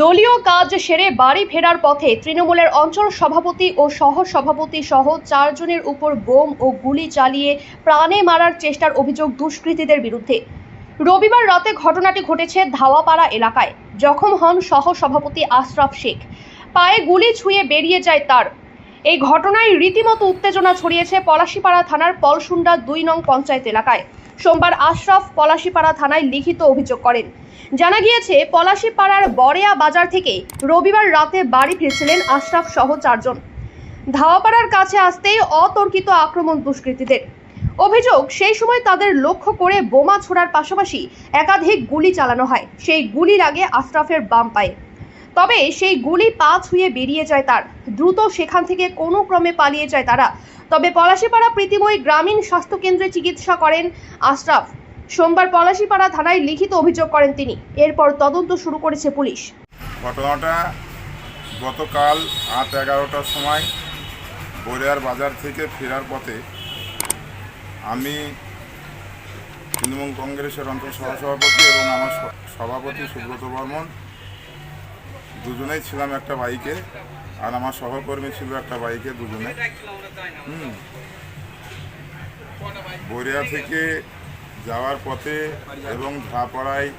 দলীয় কাজ সেরে বাড়ি ফেরার পথে তৃণমূলের অঞ্চল সভাপতি ও সহ সভাপতি সহ চারজনের উপর বোম ও গুলি চালিয়ে প্রাণে মারার চেষ্টার অভিযোগ দুষ্কৃতীদের বিরুদ্ধে। রবিবার রাতে ঘটনাটি ঘটেছে ধাওয়াপাড়া এলাকায়। জখম হন সহ সভাপতি আশরাফ শেখ। পায়ে গুলি ছুঁয়ে বেরিয়ে যায় তার। এই ঘটনায় রীতিমতো উত্তেজনা ছড়িয়েছে পলাশীপাড়া থানার পলসুন্ডা দুই নং পঞ্চায়েত এলাকায়। সোমবার আশরাফ পলাশীপাড়া থানায় লিখিত অভিযোগ করেন। জানা গিয়েছে, পলাশীপাড়ার বরেয়া বাজার থেকে রবিবার রাতে বাড়ি ফিরছিলেন আশরাফ সহ চারজন। ধাওয়াপাড়ার কাছে আসতেই অতর্কিত আক্রমণ দুষ্কৃতীদের। অভিযোগ, সেই সময় তাদের লক্ষ্য করে বোমা ছোড়ার পাশাপাশি একাধিক গুলি চালানো হয়। সেই গুলির আগে আশরাফের বাম পায়ে তবে সেই গুলি পা ছুঁয়ে বেরিয়ে যায় তার। দ্রুত সেখান থেকে কোনো ক্রমে পালিয়ে যায় তারা। তবে পলাশীপাড়া প্রীতিময় গ্রামীণ স্বাস্থ্যকেন্দ্রে চিকিৎসা করেন আশরাফ। সোমবার পলাশীপাড়া থানায় লিখিত অভিযোগ করেন তিনি। এরপর তদন্ত শুরু করেছে পুলিশ। ঘটনাটা গতকাল রাত এগারোটার সময় বরিয়ার বাজার থেকে ফেরার পথে আমি তৃণমূল কংগ্রেসের অঞ্চল সহসভাপতি এবং আমার সভাপতি সুব্রত বর্মন দুজনেই ছিলাম একটা বাইকে, আর আমার সহকর্মী ছিল একটা বাইকে দুজনে। হুম। বরিয়া থেকে যাওয়ার পথে এবং ধাপাড়ায়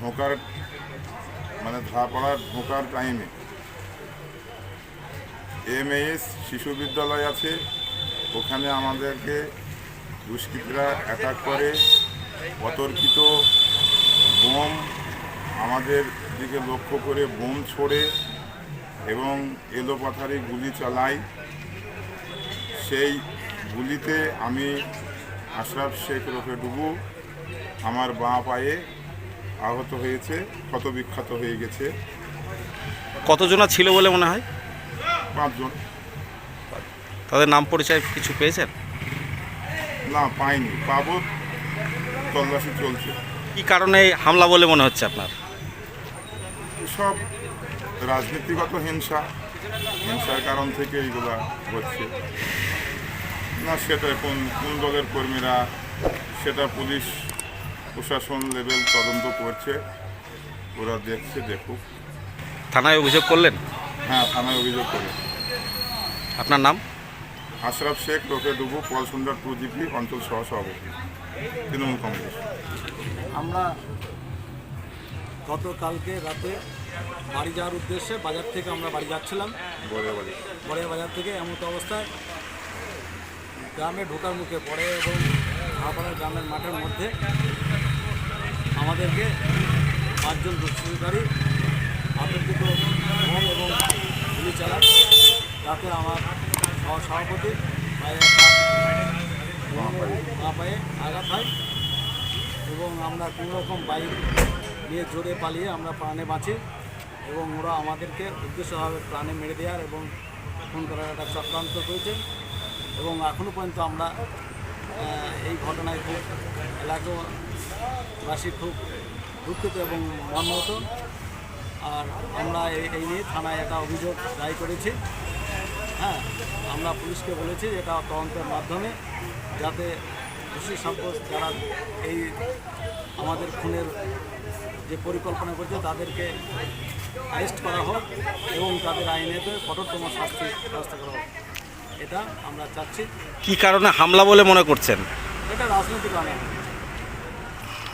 ঢোকার মানে ধাপাড়ার ঢোকার টাইমে এমএএস শিশু বিদ্যালয় আছে, ওখানে আমাদেরকে দুষ্কৃতীরা অ্যাটাক করে, অতর্কিত বোম আমাদের দিকে লক্ষ্য করে বোম ছোড়ে এবং এলোপাথারি গুলি চালায়। সেই গুলিতে আমি আশরাফ শেখ রফে ডুবু আমার বাঁ পায়ে আহত হয়েছে ক্ষতবিক্ষত হয়ে গেছে। কতজনা ছিল বলে মনে হয়? পাঁচজন। তাদের নাম পরিচয় কিছু পেয়েছেন? না পাইনি। পাবো তল্লাশি চলছে। কি কারণে হামলা বলে মনে হচ্ছে আপনার? সব রাজনীতিগত হিংসা হিংসার কারণ থেকে এইগুলা হচ্ছে। না সেটা কোন কোন দলের কর্মীরা সেটা পুলিশ প্রশাসন লেভেল তদন্ত করছে ওরা দেখছে দেখুক। থানায় অভিযোগ করলেন? হ্যাঁ থানায় অভিযোগ করে আপনার নাম? আশরাফ শেখ রোকে ডুবু পলসুন্ডার টু জিপি অঞ্চল সহ সভাপতি। তৃণমূল কংগ্রেস। আমরা গতকালকে রাতে বাড়ি যাওয়ার উদ্দেশ্যে বাজার থেকে আমরা বাড়ি যাচ্ছিলাম। বলে বাজার। থেকে এমন তো অবস্থায় গ্রামে ঢোকার মুখে পড়ে এবং হাওপাড়ার গ্রামের মাঠের মধ্যে আমাদেরকে পাঁচজন দুষ্কৃতিকারী আতঙ্কিত বোম এবং গুলি চালান তাতে আমার সভাপতি পায়ে পায়ে হয়। এবং আমরা কোনো রকম বাইক নিয়ে জোরে পালিয়ে আমরা প্রাণে বাঁচি এবং ওরা আমাদেরকে উদ্দেশ্যভাবে প্রাণে মেরে দেওয়ার এবং খুন করার একটা চক্রান্ত করেছে। এবং এখনও পর্যন্ত আমরা এই ঘটনায় খুব এলাকাবাসী খুব দুঃখিত এবং মর্মাহত। আর আমরা এই এই নিয়ে থানায় একটা অভিযোগ দায়ী করেছি। হ্যাঁ আমরা পুলিশকে বলেছি এটা তদন্তের মাধ্যমে যাতে দোষী সাব্যস্ত যারা এই আমাদের খুনের যে পরিকল্পনা করছে তাদেরকে অ্যারেস্ট করা হোক এবং তাদের আইনেতে কঠোরতম শাস্তি ব্যবস্থা করা হোক। এটা আমরা চাচ্ছি। কি কারণে হামলা বলে মনে করছেন? এটা রাজনৈতিক আইন